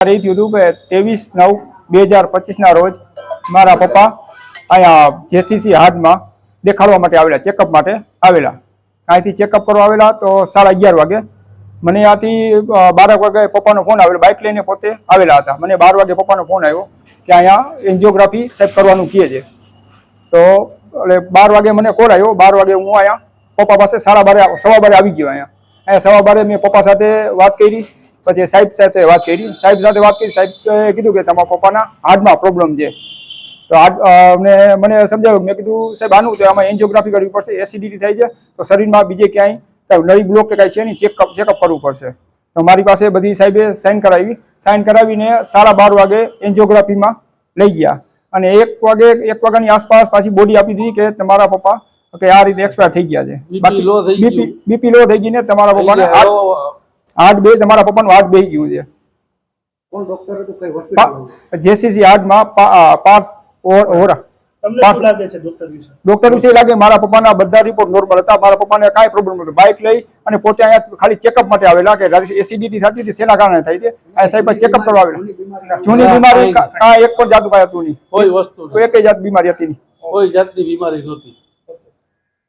થયું હતું કે ત્રેવીસ નવ બે હજાર પચીસના રોજ મારા પપ્પા અહીંયા જેસીસી હાથમાં દેખાડવા માટે આવેલા ચેકઅપ માટે આવેલા. અહીંથી ચેકઅપ કરવા આવેલા તો સાડા અગિયાર વાગે. મને ત્યાંથી બાર વાગે પપ્પાનો ફોન આવેલો બાઇક લઈને પોતે આવેલા હતા. મને બાર વાગે પપ્પાનો ફોન આવ્યો કે અહીંયા એન્જિયોગ્રાફી સેટ કરવાનું કહે છે. તો એટલે બાર વાગે મને કોલ આવ્યો, બાર વાગે હું અહીંયા પપ્પા પાસે સાડા બારે, સવા બારે આવી ગયો અહીંયા. અહીંયા સવા બારે મેં પપ્પા સાથે વાત કરી. પછી સાહેબ સાથે વાત કરી. સાહેબ સાથે વાત કરી સાહેબ કીધું કે તમારા પપ્પાના હાર્ટમાં પ્રોબ્લેમ છે. તો અમને મને સમજાવ્યું મેં કીધું સાહેબ આનું તો આમાં એન્જિયોગ્રાફી કરવી પડશે એસિડિટી થાય છે તો શરીરમાં બીજે ક્યાંય કાંઈ નળી બ્લોક કે કાંઈ છે નહીં ચેકઅપ ચેકઅપ કરવું પડશે. તો મારી પાસે બધી સાહેબે સાઇન કરાવી. સાઇન કરાવીને સાડા બાર વાગે એન્જિયોગ્રાફીમાં લઈ ગયા. અને એક વાગે એક વાગ્યાની આસપાસ પાછી બોડી આપી દીધી કે તમારા પપ્પા કે આ રીતે એક્સપાયર થઈ ગયા છે. બીપી લો થઈ ગઈ ને તમારા પપ્પાને હાર્ટ બે તમારા પપ્પાનું હાર્ટ બે ગયું છે. કોણ ડોક્ટર હતું? કઈ જેસીસી હાર્ટમાં પાર્થ ઓરા. લાગે ડોક્ટર વિશે? લાગે મારા પપ્પાના બધા રિપોર્ટ નોર્મલ હતા. મારા પપ્પાને કાંઈ પ્રોબ્લેમ નહોતો. બાઇક લઈ અને પોતે અહીંયા ખાલી ચેકઅપ માટે આવેલા કે એસિડિટી થતી હતી શેના કારણે થઈ છે આ સાહેબ ચેકઅપ કરવા આવેલા. જૂની બીમારી કાંઈ એક પણ જાતનું કાંઈ હતું નહીં. કોઈ વસ્તુ કોઈ એક જાત બીમારી હતી નહીં. કોઈ જાતની બીમારી નહોતી.